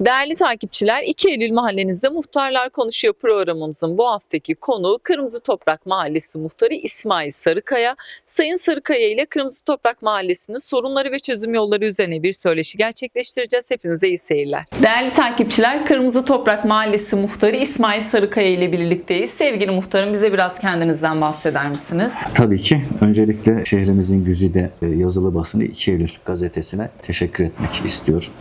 Değerli takipçiler, 2 Eylül Mahallenizde Muhtarlar Konuşuyor programımızın bu haftaki konuğu Kırmızı Toprak Mahallesi Muhtarı İsmail Sarıkaya. Sayın Sarıkaya ile Kırmızı Toprak Mahallesi'nin sorunları ve çözüm yolları üzerine bir söyleşi gerçekleştireceğiz. Hepinize iyi seyirler. Değerli takipçiler, Kırmızı Toprak Mahallesi Muhtarı İsmail Sarıkaya ile birlikteyiz. Sevgili muhtarım bize biraz kendinizden bahseder misiniz? Tabii ki. Öncelikle şehrimizin güzide e, yazılı basını 2 Eylül gazetesine teşekkür etmek istiyorum.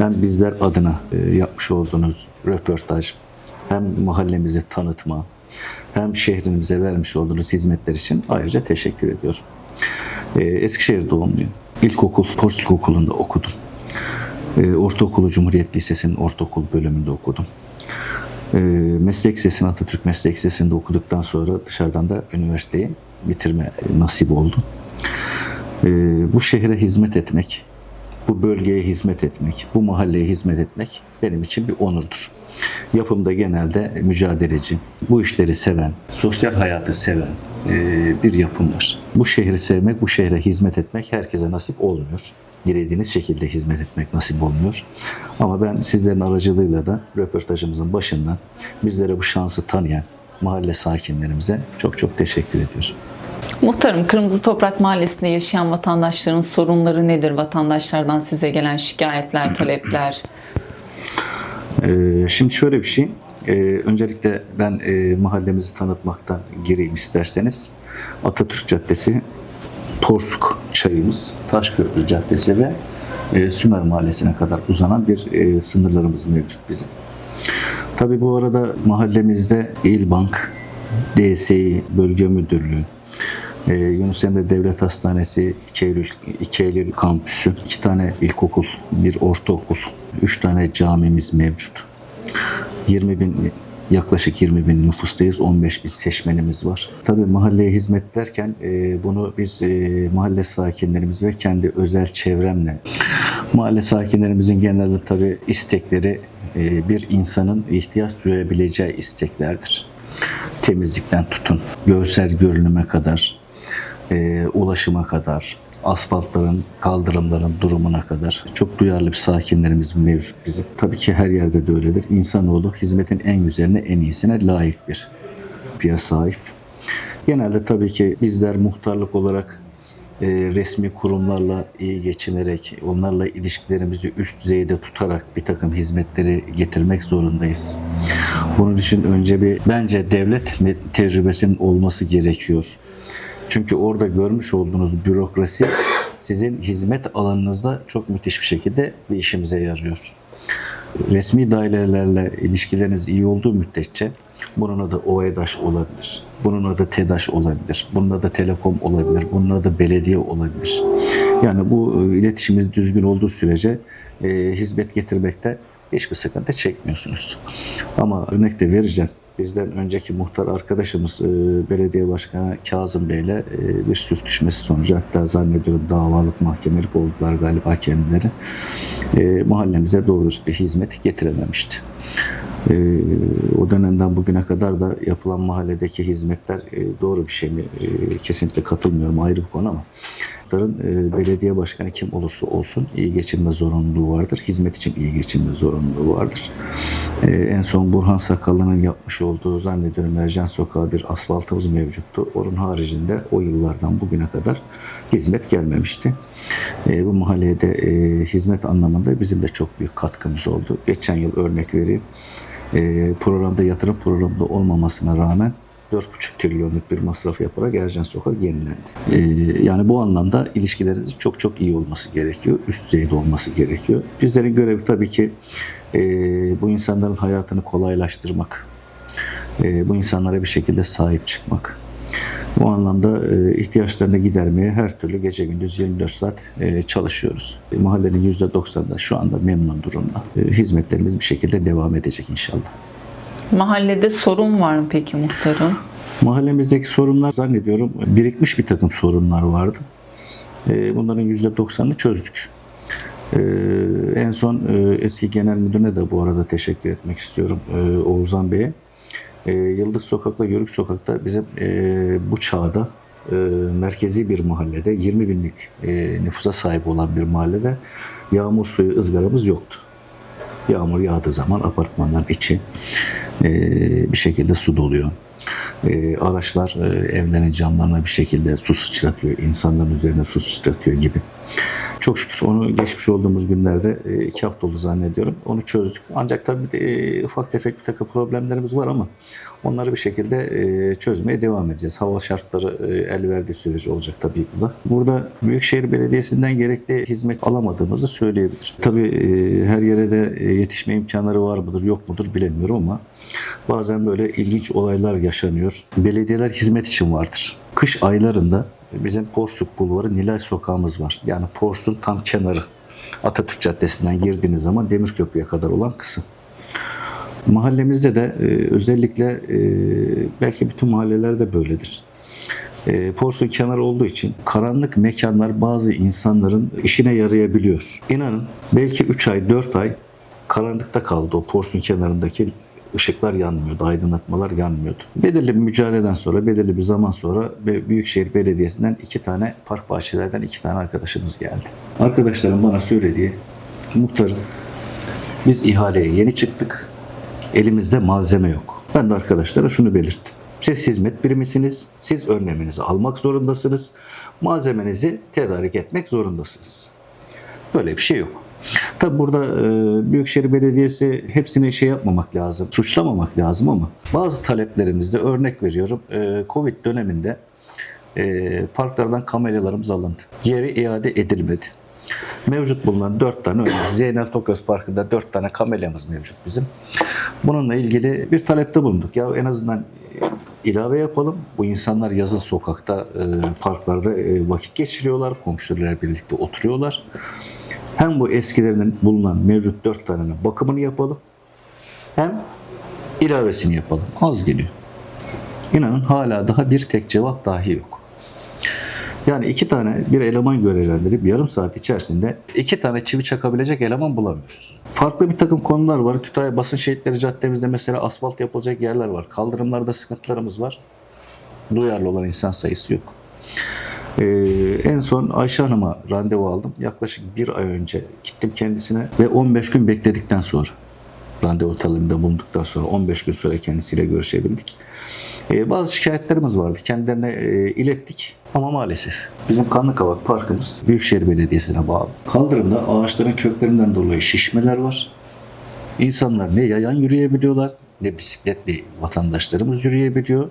Ben bizler adına e, yapmış olduğunuz röportaj, hem mahallemizi tanıtma, hem şehrimize vermiş olduğunuz hizmetler için ayrıca teşekkür ediyorum. E, Eskişehir doğumluyum. İlkokul, Porsuk Okulu'nda okudum. E, Ortaokulu Cumhuriyet Lisesi'nin ortaokul bölümünde okudum. Meslek Lisesi'ni Atatürk Meslek Lisesi'nde okuduktan sonra dışarıdan da üniversiteyi bitirme nasip oldu. Bu şehre hizmet etmek, bu bölgeye hizmet etmek, bu mahalleye hizmet etmek benim için bir onurdur. Yapımda genelde mücadeleci, bu işleri seven, sosyal hayatı seven e, bir yapım var. Bu şehri sevmek, bu şehre hizmet etmek herkese nasip olmuyor. Dilediğiniz şekilde hizmet etmek nasip olmuyor. Ama ben sizlerin aracılığıyla da röportajımızın başından bizlere bu şansı tanıyan mahalle sakinlerimize çok çok teşekkür ediyorum. Muhtarım, Kırmızı Toprak Mahallesi'nde yaşayan vatandaşların sorunları nedir? Vatandaşlardan size gelen şikayetler, talepler. Ee, şimdi şöyle bir şey. Ee, öncelikle ben e, mahallemizi tanıtmaktan gireyim isterseniz. Atatürk Caddesi, Porsuk Çayımız, Taşköprü Caddesi ve e, Sümer Mahallesi'ne kadar uzanan bir e, sınırlarımız mevcut bizim. Tabii bu arada mahallemizde İl Bank, DSİ Bölge Müdürlüğü, e, Yunus Emre Devlet Hastanesi 2 Eylül, 2 Eylül kampüsü, iki tane ilkokul, bir ortaokul, üç tane camimiz mevcut. 20 bin yaklaşık 20 bin nüfustayız. 15 bin seçmenimiz var. Tabii mahalleye hizmet derken e, bunu biz e, mahalle sakinlerimiz ve kendi özel çevremle mahalle sakinlerimizin genelde tabii istekleri e, bir insanın ihtiyaç duyabileceği isteklerdir. Temizlikten tutun, görsel görünüme kadar, e, ulaşıma kadar, asfaltların, kaldırımların durumuna kadar çok duyarlı bir sakinlerimiz mevcut bizim. Tabii ki her yerde de öyledir. İnsanoğlu hizmetin en güzeline, en iyisine layık bir yapıya sahip. Genelde tabii ki bizler muhtarlık olarak e, resmi kurumlarla iyi geçinerek, onlarla ilişkilerimizi üst düzeyde tutarak bir takım hizmetleri getirmek zorundayız. Bunun için önce bir bence devlet tecrübesinin olması gerekiyor. Çünkü orada görmüş olduğunuz bürokrasi sizin hizmet alanınızda çok müthiş bir şekilde bir işimize yarıyor. Resmi dairelerle ilişkileriniz iyi olduğu müddetçe bunun adı OEDAŞ olabilir. Bunun adı TEDAŞ olabilir. Bunun adı Telekom olabilir. Bunun adı belediye olabilir. Yani bu e, iletişimimiz düzgün olduğu sürece e, hizmet getirmekte hiçbir sıkıntı çekmiyorsunuz. Ama örnek de vereceğim. Bizden önceki muhtar arkadaşımız e, belediye başkanı Kazım Bey'le e, bir sürtüşmesi sonucu hatta zannediyorum davalık mahkemelik oldular galiba kendileri. E, mahallemize doğru bir hizmet getirememişti. E, o dönemden bugüne kadar da yapılan mahalledeki hizmetler doğru bir şey mi? Kesinlikle katılmıyorum ayrı bir konu ama muhtarın e, belediye başkanı kim olursa olsun iyi geçinme zorunluluğu vardır. Hizmet için iyi geçinme zorunluluğu vardır. E, en son Burhan Sakallı'nın yapmış olduğu zannediyorum Ercan Sokağı bir asfaltımız mevcuttu. Onun haricinde o yıllardan bugüne kadar hizmet gelmemişti. E, bu mahalleye de e, hizmet anlamında bizim de çok büyük katkımız oldu. Geçen yıl örnek vereyim. E, programda yatırım programında olmamasına rağmen 4,5 trilyonluk bir masraf yaparak Ercan Sokak yenilendi. E, yani bu anlamda ilişkilerinizin çok çok iyi olması gerekiyor. Üst düzeyde olması gerekiyor. Bizlerin görevi tabii ki e, bu insanların hayatını kolaylaştırmak. E, bu insanlara bir şekilde sahip çıkmak. Bu anlamda e, ihtiyaçlarını gidermeye her türlü gece gündüz 24 saat çalışıyoruz. Mahallenin %90'da şu anda memnun durumda. Hizmetlerimiz bir şekilde devam edecek inşallah. Mahallede sorun var mı peki muhtarım? Mahallemizdeki sorunlar zannediyorum birikmiş bir takım sorunlar vardı. E, Bunların %90'ını çözdük. E, En son e, eski genel müdürüne de bu arada teşekkür etmek istiyorum e, Oğuzhan Bey'e. E, Yıldız Sokak'la Yörük Sokak'ta bizim e, bu çağda e, merkezi bir mahallede 20 binlik e, nüfusa sahip olan bir mahallede yağmur suyu ızgaramız yoktu. Yağmur yağdığı zaman apartmanların içi e, bir şekilde su doluyor. E, araçlar e, evlerin camlarına bir şekilde su sıçratıyor, insanların üzerine su sıçratıyor gibi. Çok şükür onu geçmiş olduğumuz günlerde e, iki hafta oldu zannediyorum. Onu çözdük. Ancak tabii de, e, ufak tefek bir takım problemlerimiz var ama onları bir şekilde e, çözmeye devam edeceğiz. Hava şartları el verdiği sürece olacak tabii bu da. Burada Büyükşehir Belediyesi'nden gerekli hizmet alamadığımızı söyleyebilirim. Tabii her yere de yetişme imkanları var mıdır yok mudur bilemiyorum ama bazen böyle ilginç olaylar yaşanıyor. Belediyeler hizmet için vardır. Kış aylarında bizim Porsuk Bulvarı Nilay Sokağımız var. Yani Porsuk'un tam kenarı. Atatürk Caddesi'nden girdiğiniz zaman Demirköprü'ye kadar olan kısım. Mahallemizde de e, özellikle e, belki bütün mahallelerde böyledir. E, Porsuk kenarı olduğu için karanlık mekanlar bazı insanların işine yarayabiliyor. İnanın belki 3 ay 4 ay karanlıkta kaldı o Porsuk kenarındaki ışıklar yanmıyordu, aydınlatmalar yanmıyordu. Belirli bir mücadeleden sonra, belirli bir zaman sonra Büyükşehir Belediyesi'nden iki tane park bahçelerden iki tane arkadaşımız geldi. Arkadaşlarım bana söylediği muhtarım biz ihaleye yeni çıktık. Elimizde malzeme yok. Ben de arkadaşlara şunu belirttim. Siz hizmet birimsiniz. Siz önleminizi almak zorundasınız. Malzemenizi tedarik etmek zorundasınız. Böyle bir şey yok. Tabi burada e, Büyükşehir Belediyesi hepsini şey yapmamak lazım, suçlamamak lazım ama bazı taleplerimizde örnek veriyorum. E, Covid döneminde e, parklardan kamelyalarımız alındı. Yeri iade edilmedi. Mevcut bulunan 4 tane örnek. Zeynel Toköz Parkı'nda 4 tane kamelyamız mevcut bizim. Bununla ilgili bir talepte bulunduk. Ya en azından e, ilave yapalım. Bu insanlar yazın sokakta, e, parklarda e, vakit geçiriyorlar. Komşularıyla birlikte oturuyorlar. Hem bu eskilerinin bulunan mevcut 4 tanenin bakımını yapalım. Hem ilavesini yapalım. Az geliyor. İnanın hala daha bir tek cevap dahi yok. Yani iki tane bir eleman görevlendirip yarım saat içerisinde iki tane çivi çakabilecek eleman bulamıyoruz. Farklı bir takım konular var. Kütahya Basın Şehitleri Caddemizde mesela asfalt yapılacak yerler var. Kaldırımlarda sıkıntılarımız var. Duyarlı olan insan sayısı yok. Ee, en son Ayşe Hanım'a randevu aldım. Yaklaşık bir ay önce gittim kendisine ve 15 gün bekledikten sonra randevu talebinde bulunduktan sonra 15 gün sonra kendisiyle görüşebildik. Ee, bazı şikayetlerimiz vardı. Kendilerine e, ilettik ama maalesef bizim Kanlıkavak Parkımız Büyükşehir Belediyesi'ne bağlı. Kaldırımda ağaçların köklerinden dolayı şişmeler var. İnsanlar ne yayan yürüyebiliyorlar ne bisikletli vatandaşlarımız yürüyebiliyor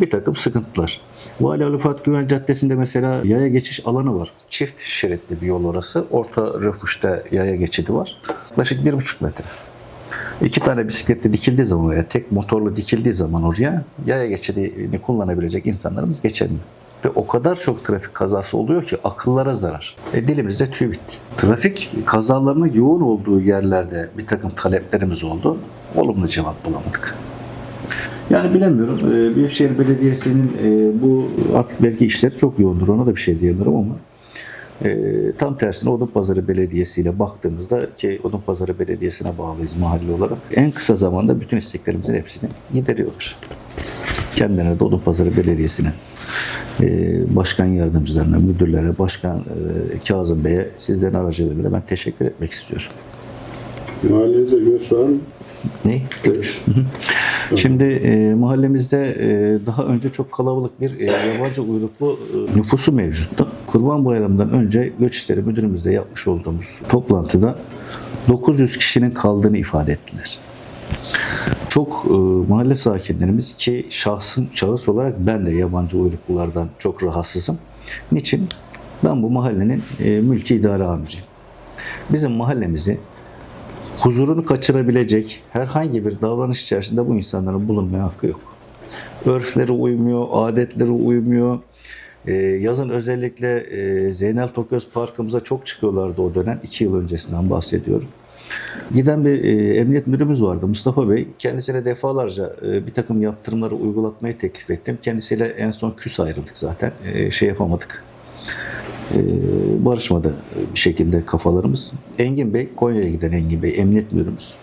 bir takım sıkıntılar. Vali Ali Fuat Güven Caddesi'nde mesela yaya geçiş alanı var. Çift şeritli bir yol orası. Orta röfuşta yaya geçidi var. Yaklaşık bir buçuk metre. İki tane bisikletli dikildiği zaman veya tek motorlu dikildiği zaman oraya yaya geçidini kullanabilecek insanlarımız geçemiyor. Ve o kadar çok trafik kazası oluyor ki akıllara zarar. E, dilimizde tüy bitti. Trafik kazalarının yoğun olduğu yerlerde bir takım taleplerimiz oldu. Olumlu cevap bulamadık. Yani bilemiyorum. Ee, Büyükşehir Belediyesi'nin e, bu artık belki işleri çok yoğundur. Ona da bir şey diyemiyorum ama e, tam tersine Odunpazarı Belediyesi ile baktığımızda ki Odunpazarı Belediyesi'ne bağlıyız mahalle olarak. En kısa zamanda bütün isteklerimizin hepsini gideriyorlar. Kendilerine de Odunpazarı Belediyesi'ne e, başkan yardımcılarına, müdürlere, başkan e, Kazım Bey'e sizlerin aracılığıyla ben teşekkür etmek istiyorum. Mahallenize göç var mı? Ne? Göç. Şimdi e, mahallemizde e, daha önce çok kalabalık bir e, yabancı uyruklu e, nüfusu mevcuttu. Kurban Bayramı'ndan önce Göç İşleri Müdürümüzle yapmış olduğumuz toplantıda 900 kişinin kaldığını ifade ettiler. Çok e, mahalle sakinlerimiz ki şahsım şahıs olarak ben de yabancı uyruklulardan çok rahatsızım. Niçin? Ben bu mahallenin e, mülki idare amiriyim. Bizim mahallemizi huzurunu kaçırabilecek herhangi bir davranış içerisinde bu insanların bulunmaya hakkı yok. Örfleri uymuyor, adetleri uymuyor. Ee, yazın özellikle e, Zeynel Toköz Parkımıza çok çıkıyorlardı o dönem. iki yıl öncesinden bahsediyorum. Giden bir e, emniyet müdürümüz vardı Mustafa Bey. Kendisine defalarca e, bir takım yaptırımları uygulatmayı teklif ettim. Kendisiyle en son küs ayrıldık zaten. E, şey yapamadık. E, barışmadı bir şekilde kafalarımız. Engin Bey, Konya'ya giden Engin Bey, emniyet müdürümüz.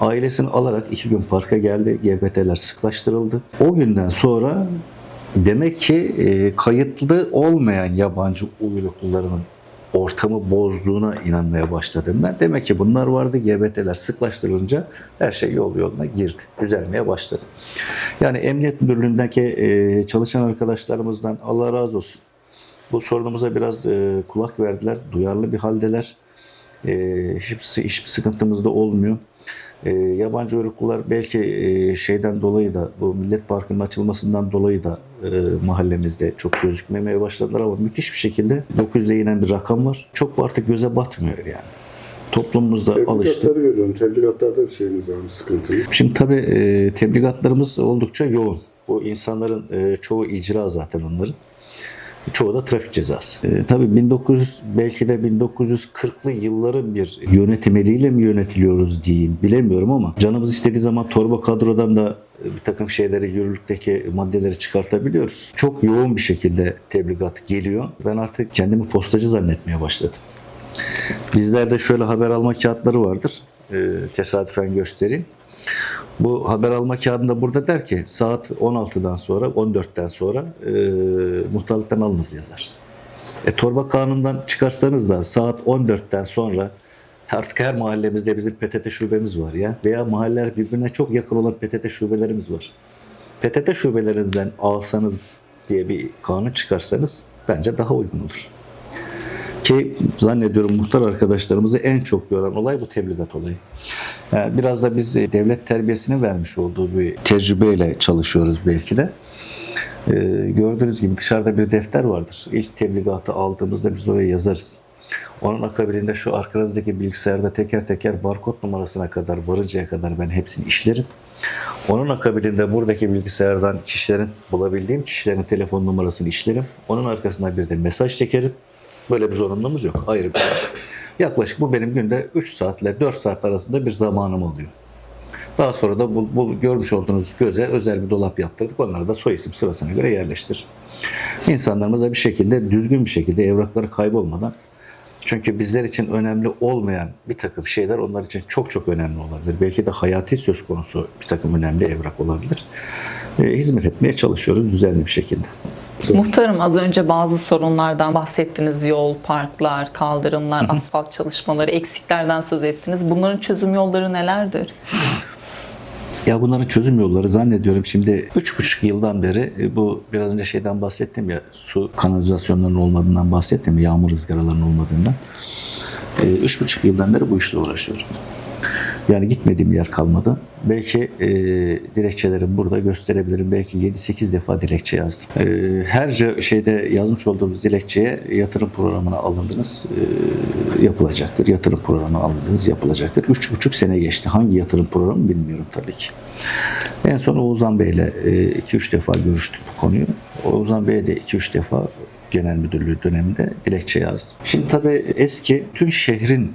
Ailesini alarak iki gün parka geldi. GBT'ler sıklaştırıldı. O günden sonra demek ki e, kayıtlı olmayan yabancı uyrukluların ortamı bozduğuna inanmaya başladım ben. Demek ki bunlar vardı. GBT'ler sıklaştırılınca her şey yol yoluna girdi. Düzelmeye başladı. Yani Emniyet Müdürlüğü'ndeki e, çalışan arkadaşlarımızdan Allah razı olsun. Bu sorunumuza biraz e, kulak verdiler. Duyarlı bir haldeler. E, hiçbir, hiçbir sıkıntımız da olmuyor. E, yabancı uyruklular belki e, şeyden dolayı da bu Millet Parkı'nın açılmasından dolayı da e, mahallemizde çok gözükmemeye başladılar ama müthiş bir şekilde 900'e inen bir rakam var. Çok artık göze batmıyor yani. Toplumumuzda alıştı. Tebligatları görüyorum. Tebligatlarda bir şeyiniz var mı? Sıkıntı. Şimdi tabii e, tebligatlarımız oldukça yoğun. Bu insanların e, çoğu icra zaten onların. Çoğu da trafik cezası. E, tabii 1900 belki de 1940'lı yılların bir yönetim eliyle mi yönetiliyoruz diyeyim bilemiyorum ama canımız istediği zaman torba kadrodan da e, bir takım şeyleri yürürlükteki maddeleri çıkartabiliyoruz. Çok yoğun bir şekilde tebligat geliyor. Ben artık kendimi postacı zannetmeye başladım. Bizlerde şöyle haber alma kağıtları vardır. E, tesadüfen göstereyim. Bu haber alma kağıdında burada der ki saat 16'dan sonra 14'ten sonra e, muhtarlıktan alınız yazar. E, torba kanundan çıkarsanız da saat 14'ten sonra artık her mahallemizde bizim PTT şubemiz var ya veya mahalleler birbirine çok yakın olan PTT şubelerimiz var. PTT şubelerinizden alsanız diye bir kanun çıkarsanız bence daha uygun olur. Ki zannediyorum muhtar arkadaşlarımızı en çok yoran olay bu tebligat olayı. Yani biraz da biz e, devlet terbiyesini vermiş olduğu bir tecrübeyle çalışıyoruz belki de. Ee, gördüğünüz gibi dışarıda bir defter vardır. İlk tebligatı aldığımızda biz oraya yazarız. Onun akabinde şu arkanızdaki bilgisayarda teker teker barkod numarasına kadar varıncaya kadar ben hepsini işlerim. Onun akabinde buradaki bilgisayardan kişilerin, bulabildiğim kişilerin telefon numarasını işlerim. Onun arkasına bir de mesaj çekerim. Böyle bir zorunluluğumuz yok. Ayrı bir Yaklaşık bu benim günde 3 saat ile 4 saat arasında bir zamanım oluyor. Daha sonra da bu, bu görmüş olduğunuz göze özel bir dolap yaptırdık. Onları da soy isim sırasına göre yerleştir. İnsanlarımıza bir şekilde düzgün bir şekilde evrakları kaybolmadan çünkü bizler için önemli olmayan bir takım şeyler onlar için çok çok önemli olabilir. Belki de hayati söz konusu bir takım önemli evrak olabilir. E, hizmet etmeye çalışıyoruz düzenli bir şekilde. Muhtarım az önce bazı sorunlardan bahsettiniz. Yol, parklar, kaldırımlar, asfalt çalışmaları, eksiklerden söz ettiniz. Bunların çözüm yolları nelerdir? Ya bunların çözüm yolları zannediyorum şimdi 3,5 yıldan beri e, bu biraz önce şeyden bahsettim ya su kanalizasyonlarının olmadığından bahsettim ya yağmur ızgaralarının olmadığından. E, Üç buçuk yıldan beri bu işle uğraşıyorum. Yani gitmediğim yer kalmadı. Belki e, dilekçelerimi burada gösterebilirim. Belki 7-8 defa dilekçe yazdım. E, her şeyde yazmış olduğumuz dilekçeye yatırım programına alındınız e, yapılacaktır. Yatırım programına alındınız yapılacaktır. 3,5 sene geçti. Hangi yatırım programı bilmiyorum tabii ki. En son Oğuzhan Bey'le 2-3 defa görüştük bu konuyu. Oğuzhan Bey'e de 2-3 defa genel müdürlüğü döneminde dilekçe yazdım. Şimdi tabii eski tüm şehrin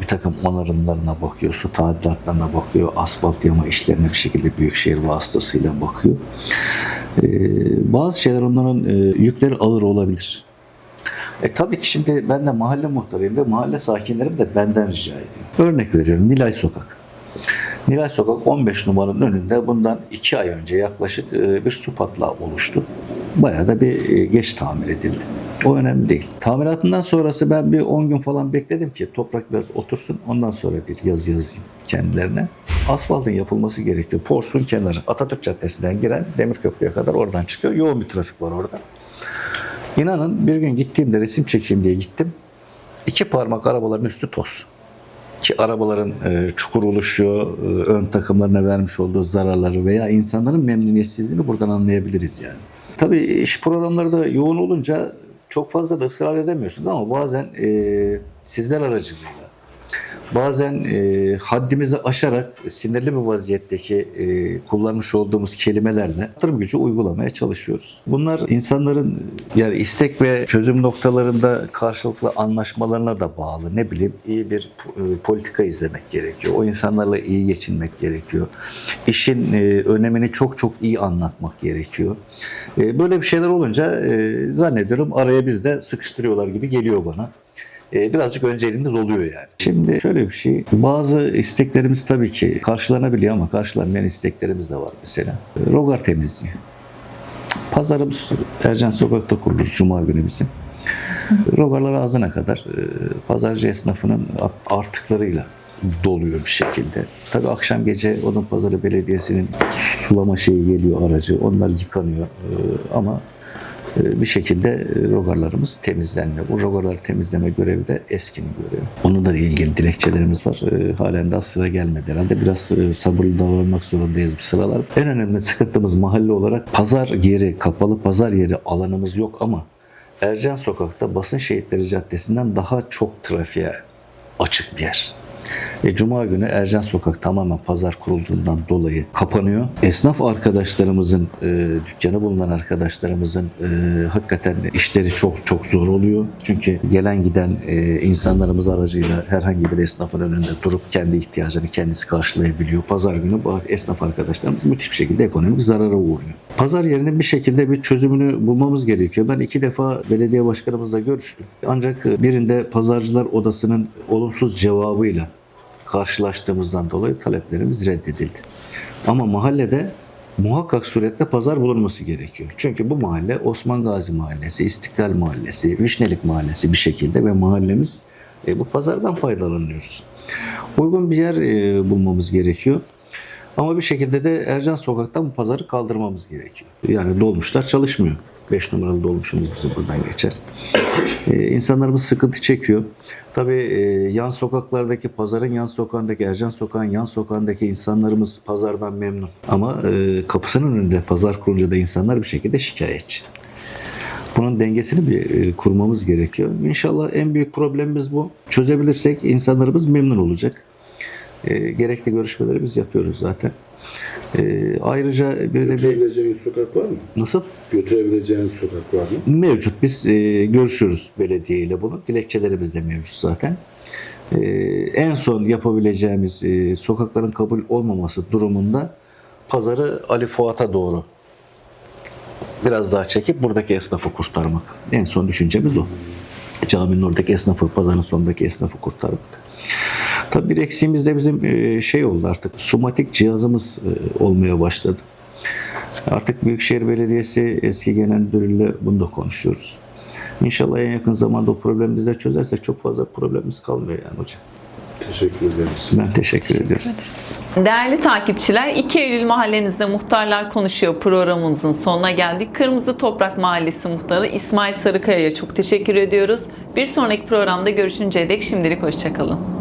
bir takım onarımlarına bakıyor, su tadilatlarına bakıyor, asfalt yama işlerine bir şekilde büyükşehir vasıtasıyla bakıyor. Ee, bazı şeyler onların e, yükleri ağır olabilir. E tabii ki şimdi ben de mahalle muhtarıyım ve mahalle sakinlerim de benden rica ediyor. Örnek veriyorum Nilay Sokak. Nilay Sokak 15 numaranın önünde bundan 2 ay önce yaklaşık e, bir su patlağı oluştu. Bayağı da bir e, geç tamir edildi. O önemli değil. Tamiratından sonrası ben bir 10 gün falan bekledim ki toprak biraz otursun. Ondan sonra bir yazı yazayım kendilerine. Asfaltın yapılması gerekiyor. Porsun kenarı. Atatürk Caddesi'nden giren Demirköprü'ye kadar oradan çıkıyor. Yoğun bir trafik var orada. İnanın bir gün gittiğimde resim çekeyim diye gittim. İki parmak arabaların üstü toz ki arabaların e, çukur oluşuyor, e, ön takımlarına vermiş olduğu zararları veya insanların memnuniyetsizliğini buradan anlayabiliriz yani. Tabii iş programları da yoğun olunca çok fazla da ısrar edemiyorsunuz ama bazen e, sizler aracılığıyla bazen e, haddimizi aşarak sinirli bir vaziyetteki e, kullanmış olduğumuz kelimelerle yatırım gücü uygulamaya çalışıyoruz. Bunlar insanların yani istek ve çözüm noktalarında karşılıklı anlaşmalarına da bağlı. Ne bileyim iyi bir e, politika izlemek gerekiyor. O insanlarla iyi geçinmek gerekiyor. İşin e, önemini çok çok iyi anlatmak gerekiyor. E, böyle bir şeyler olunca e, zannediyorum araya biz de sıkıştırıyorlar gibi geliyor bana birazcık önceliğimiz oluyor yani. Şimdi şöyle bir şey, bazı isteklerimiz tabii ki karşılanabiliyor ama karşılanmayan isteklerimiz de var mesela. E, Rogar temizliği. Pazarımız Ercan Sokak'ta kurulur Cuma günü bizim. Rogarlar ağzına kadar e, pazarcı esnafının artıklarıyla doluyor bir şekilde. Tabii akşam gece Odun Pazarı Belediyesi'nin sulama şeyi geliyor aracı. Onlar yıkanıyor. E, ama bir şekilde e, rogarlarımız temizlenmiyor. Bu rogarları temizleme görevi de eskinin görevi. Onunla da ilgili dilekçelerimiz var. E, halen daha sıra gelmedi herhalde. Biraz e, sabırlı davranmak zorundayız bu sıralar. En önemli sıkıntımız mahalle olarak pazar yeri, kapalı pazar yeri alanımız yok ama Ercan Sokak'ta Basın Şehitleri Caddesi'nden daha çok trafiğe açık bir yer. E, Cuma günü Ercan Sokak tamamen pazar kurulduğundan dolayı kapanıyor. Esnaf arkadaşlarımızın, e, dükkanı bulunan arkadaşlarımızın e, hakikaten işleri çok çok zor oluyor. Çünkü gelen giden e, insanlarımız aracıyla herhangi bir esnafın önünde durup kendi ihtiyacını kendisi karşılayabiliyor. Pazar günü bu esnaf arkadaşlarımız müthiş bir şekilde ekonomik zarara uğruyor. Pazar yerinin bir şekilde bir çözümünü bulmamız gerekiyor. Ben iki defa belediye başkanımızla görüştüm. Ancak birinde pazarcılar odasının olumsuz cevabıyla karşılaştığımızdan dolayı taleplerimiz reddedildi. Ama mahallede muhakkak surette pazar bulunması gerekiyor. Çünkü bu mahalle Osman Gazi Mahallesi, İstiklal Mahallesi, Vişnelik Mahallesi bir şekilde ve mahallemiz e, bu pazardan faydalanıyoruz. Uygun bir yer e, bulmamız gerekiyor. Ama bir şekilde de Ercan Sokak'tan bu pazarı kaldırmamız gerekiyor. Yani dolmuşlar çalışmıyor. 5 numaralı dolmuşumuz bizim buradan geçer. Ee, insanlarımız sıkıntı çekiyor. Tabii e, yan sokaklardaki, pazarın yan sokağındaki, Ercan Sokağın yan sokağındaki insanlarımız pazardan memnun. Ama e, kapısının önünde pazar kurunca da insanlar bir şekilde şikayetçi. Bunun dengesini bir e, kurmamız gerekiyor. İnşallah en büyük problemimiz bu. Çözebilirsek insanlarımız memnun olacak. E, gerekli görüşmeleri biz yapıyoruz zaten. E, ayrıca de bir Götürebileceğiniz sokak var mı? nasıl Götürebileceğiniz sokak var mı? mevcut. Biz e, görüşüyoruz belediye ile bunu. Dilekçelerimiz de mevcut zaten. E, en son yapabileceğimiz e, sokakların kabul olmaması durumunda pazarı Ali Fuat'a doğru biraz daha çekip buradaki esnafı kurtarmak. En son düşüncemiz o. Caminin oradaki esnafı, pazarın sonundaki esnafı kurtarmak. Tabii bir eksiğimiz de bizim e, şey oldu artık. Sumatik cihazımız e, olmaya başladı. Artık Büyükşehir Belediyesi eski genel müdürüyle bunu da konuşuyoruz. İnşallah en yakın zamanda o problemimizi de çözersek çok fazla problemimiz kalmıyor yani hocam. Teşekkür ederiz. Ben teşekkür ediyorum. Değerli takipçiler, 2 Eylül Mahallenizde Muhtarlar Konuşuyor programımızın sonuna geldik. Kırmızı Toprak Mahallesi Muhtarı İsmail Sarıkaya'ya çok teşekkür ediyoruz. Bir sonraki programda görüşünceye dek şimdilik hoşçakalın.